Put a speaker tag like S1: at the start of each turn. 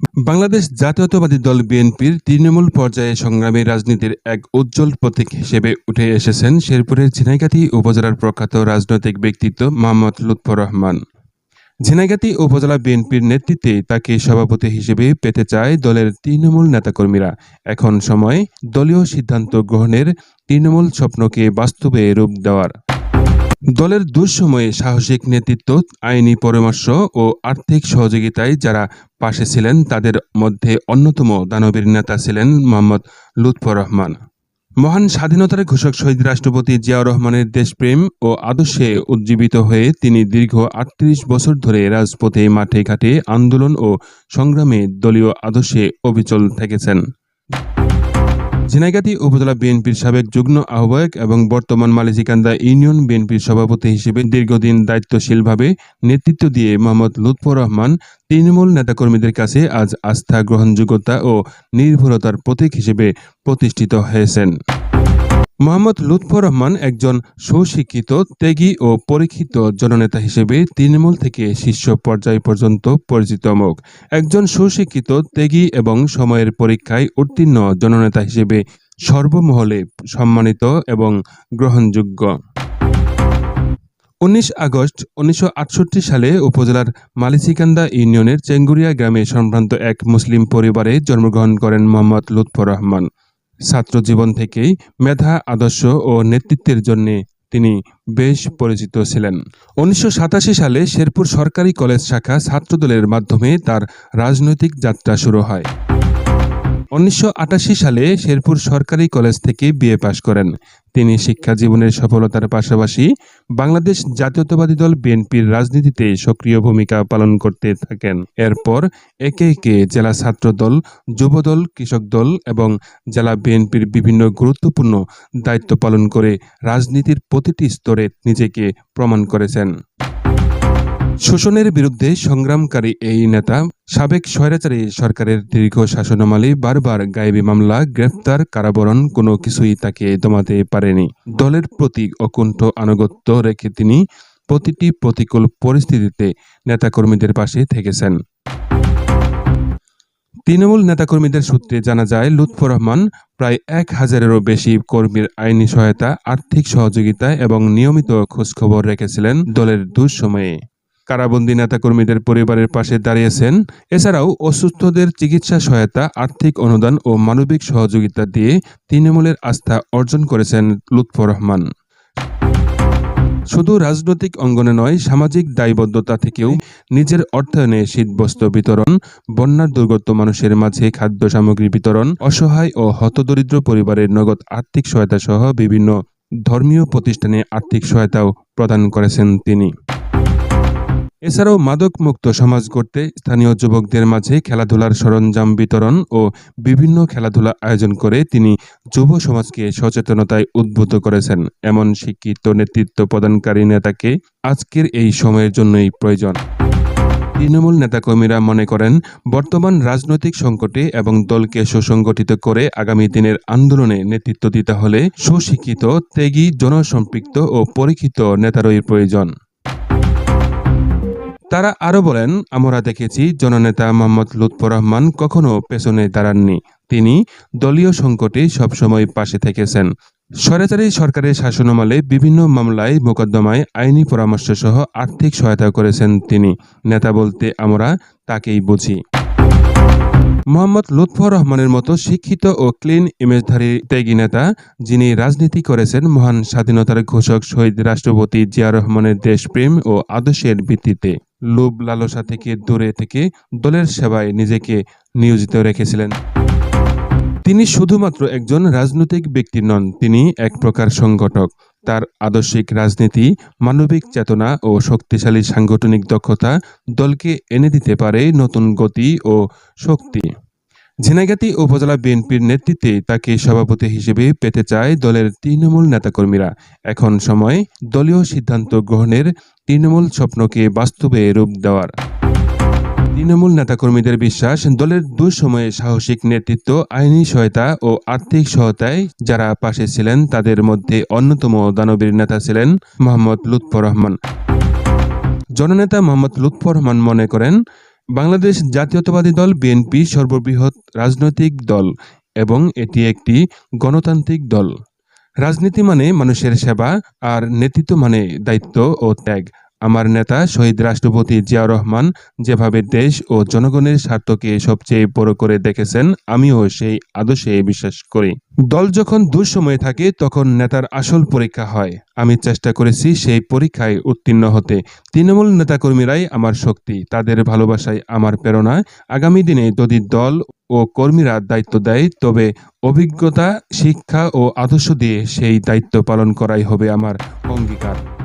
S1: বাংলাদেশ জাতীয়তাবাদী দল বিএনপির তৃণমূল পর্যায়ে সংগ্রামী রাজনীতির এক উজ্জ্বল প্রতীক হিসেবে উঠে এসেছেন শেরপুরের ঝিনাইগাতি উপজেলার প্রখ্যাত রাজনৈতিক ব্যক্তিত্ব মোহাম্মদ লুৎফর রহমান। ঝিনাইগাতি উপজেলা বিএনপির নেতৃত্বে তাকে সভাপতি হিসেবে পেতে চায় দলের তৃণমূল নেতাকর্মীরা। এখন সময় দলীয় সিদ্ধান্ত গ্রহণের তৃণমূল স্বপ্নকে বাস্তবে রূপ দেওয়ার। দলের দুঃসময়ে সাহসিক নেতৃত্ব, আইনি পরামর্শ ও আর্থিক সহযোগিতায় যারা পাশে ছিলেন, তাদের মধ্যে অন্যতম দানবীর নেতা ছিলেন মোহাম্মদ লুৎফর রহমান। মহান স্বাধীনতার ঘোষক শহীদ রাষ্ট্রপতি জিয়াউর রহমানের দেশপ্রেম ও আদর্শে উজ্জীবিত হয়ে তিনি দীর্ঘ আটত্রিশ বছর ধরে রাজপথে মাঠে ঘাটে আন্দোলন ও সংগ্রামে দলীয় আদর্শে অবিচল থেকেছেন। ঝিনাইগাতি উপজেলা বিএনপির সাবেক যুগ্ম আহ্বায়ক এবং বর্তমান মালিজিকান্দা ইউনিয়ন বিএনপির সভাপতি হিসেবে দীর্ঘদিন দায়িত্বশীলভাবে নেতৃত্ব দিয়ে মোহাম্মদ লুৎফর রহমান তৃণমূল নেতাকর্মীদের কাছে আজ আস্থা গ্রহণযোগ্যতা ও নির্ভরতার প্রতীক হিসেবে প্রতিষ্ঠিত হয়েছেন। মোহাম্মদ লুৎফর রহমান একজন সুশিক্ষিত, ত্যাগী ও পরীক্ষিত জননেতা হিসেবে তৃণমূল থেকে শীর্ষ পর্যায় পর্যন্ত পরিচিত মুখ। একজন সুশিক্ষিত, ত্যাগী এবং সময়ের পরীক্ষায় উত্তীর্ণ জননেতা হিসেবে সর্বমহলে সম্মানিত এবং গ্রহণযোগ্য। উনিশ আগস্ট উনিশশো আটষট্টি সালে উপজেলার মালিচিকান্দা ইউনিয়নের চেঙ্গুরিয়া গ্রামে সম্ভ্রান্ত এক মুসলিম পরিবারে জন্মগ্রহণ করেন মোহাম্মদ লুৎফর রহমান। ছাত্র জীবন থেকেই মেধা, আদর্শ ও নেতৃত্বের জন্যে তিনি বেশ পরিচিত ছিলেন। উনিশশো সাতাশি সালে শেরপুর সরকারি কলেজ শাখা ছাত্রদলের মাধ্যমে তার রাজনৈতিক যাত্রা শুরু হয়। উনিশশো আটাশি সালে শেরপুর সরকারি কলেজ থেকে বিএ পাশ করেন। তিনি শিক্ষা জীবনের সফলতার পাশাপাশি বাংলাদেশ জাতীয়তাবাদী দল বিএনপির রাজনীতিতে সক্রিয় ভূমিকা পালন করতে থাকেন। এরপর একে একে জেলা ছাত্র দল, যুব দল, কৃষক দল এবং জেলা বিএনপির বিভিন্ন গুরুত্বপূর্ণ দায়িত্ব পালন করে রাজনীতির প্রতিটি স্তরে নিজেকে প্রমাণ করেছেন। শোষণের বিরুদ্ধে সংগ্রামকারী এই নেতা সাবেক স্বৈরাচারী সরকারের দীর্ঘ শাসনামালে বারবার গায়েবী মামলা, গ্রেফতার, কারাবরণ কোনো কিছুই তাকে দমাতে পারেনি। দলের প্রতি অকুণ্ঠ আনুগত্য রেখে তিনি প্রতিটি প্রতিকূল পরিস্থিতিতে নেতাকর্মীদের পাশে থেকেছেন। তৃণমূল নেতাকর্মীদের সূত্রে জানা যায়, লুৎফর রহমান প্রায় এক হাজারেরও বেশি কর্মীর আইনি সহায়তা, আর্থিক সহযোগিতা এবং নিয়মিত খোঁজখবর রেখেছিলেন দলের দুঃসময়ে। কারাবন্দী নেতাকর্মীদের পরিবারের পাশে দাঁড়িয়েছেন। এছাড়াও অসুস্থদের চিকিৎসা সহায়তা, আর্থিক অনুদান ও মানবিক সহযোগিতা দিয়ে তৃণমূলের আস্থা অর্জন করেছেন লুৎফর রহমান। শুধু রাজনৈতিক অঙ্গনে নয়, সামাজিক দায়বদ্ধতা থেকেও নিজের অর্থায়নে শীতবস্ত্র বিতরণ, বন্যার দুর্গত মানুষের মাঝে খাদ্য সামগ্রী বিতরণ, অসহায় ও হতদরিদ্র পরিবারের নগদ আর্থিক সহায়তা সহ বিভিন্ন ধর্মীয় প্রতিষ্ঠানে আর্থিক সহায়তাও প্রদান করেছেন তিনি। এছাড়াও মাদক মুক্ত সমাজ গড়তে স্থানীয় যুবকদের মাঝে খেলাধুলার সরঞ্জাম বিতরণ ও বিভিন্ন খেলাধুলা আয়োজন করে তিনি যুব সমাজকে সচেতনতায় উদ্বুদ্ধ করেছেন। এমন শিক্ষিত নেতৃত্ব প্রদানকারী নেতাকে আজকের এই সময়ের জন্যই প্রয়োজন। তৃণমূল নেতাকর্মীরা মনে করেন, বর্তমান রাজনৈতিক সংকটে এবং দলকে সুসংগঠিত করে আগামী দিনের আন্দোলনে নেতৃত্ব দিতে হলে সুশিক্ষিত, ত্যাগী, জনসম্পৃক্ত ও পরীক্ষিত নেতারই প্রয়োজন। তারা আরও বলেন, আমরা দেখেছি জননেতা মোহাম্মদ লুৎফর রহমান কখনো পেছনে দাঁড়াননি। তিনি দলীয় সংকটে সবসময় পাশে থেকেছেন। সরকারি সরকারের শাসনামলে বিভিন্ন মামলায় মোকদ্দমায় আইনি পরামর্শ সহ আর্থিক সহায়তা করেছেন তিনি। নেতা বলতে আমরা তাকেই বুঝি। মোহাম্মদ লুৎফর রহমানের মতো শিক্ষিত ও ক্লিন ইমেজধারী ত্যাগী নেতা, যিনি রাজনীতি করেছেন মহান স্বাধীনতার ঘোষক শহীদ রাষ্ট্রপতি জিয়া রহমানের দেশপ্রেম ও আদর্শের ভিত্তিতে। লোভ লালসা থেকে দূরে থেকে দলের সেবায় নিজেকে নিয়োজিত রেখেছিলেন। তিনি শুধুমাত্র একজন রাজনৈতিক ব্যক্তি নন, তিনি এক প্রকার সংগঠক। তার আদর্শিক রাজনীতি, মানবিক চেতনা ও শক্তিশালী সাংগঠনিক দক্ষতা দলকে এনে দিতে পারে নতুন গতি ও শক্তি। ঝিনাইগাতি উপজেলা বিএনপির নেতৃত্বে তাকে সভাপতি হিসেবে পেতে চায় দলের তৃণমূল নেতাকর্মীরা। এখন সময় দলীয় সিদ্ধান্ত গ্রহণের তৃণমূল স্বপ্নকে বাস্তবে রূপ দেওয়ার। তৃণমূল নেতাকর্মীদের বিশ্বাস, দলের দুঃসময়ে সাহসিক নেতৃত্ব, আইনি সহায়তা ও আর্থিক সহায়তায় যারা পাশে ছিলেন, তাদের মধ্যে অন্যতম দানবীর নেতা ছিলেন মোহাম্মদ লুৎফর রহমান। জননেতা মোহাম্মদ লুৎফর রহমান মনে করেন বাংলাদেশ জাতীয়তাবাদী দল বিএনপি সর্ববৃহৎ রাজনৈতিক দল এবং এটি একটি গণতান্ত্রিক দল। রাজনীতি মানে মানুষের সেবা আর নেতৃত্ব মানে দায়িত্ব ও ত্যাগ। আমার নেতা শহীদ রাষ্ট্রপতি জিয়াউর রহমান যেভাবে দেশ ও জনগণের স্বার্থকে সবচেয়ে বড় করে দেখেছেন, আমিও সেই আদর্শে বিশ্বাস করি। দল যখন দুঃসময়ে থাকে, তখন নেতার আসল পরীক্ষা হয়। আমি চেষ্টা করেছি সেই পরীক্ষায় উত্তীর্ণ হতে। তৃণমূল নেতাকর্মীরাই আমার শক্তি, তাদের ভালোবাসায় আমার প্রেরণা। আগামী দিনে যদি দল ও কর্মীরা দায়িত্ব দেয়, তবে অভিজ্ঞতা, শিক্ষা ও আদর্শ দিয়ে সেই দায়িত্ব পালন করাই হবে আমার অঙ্গীকার।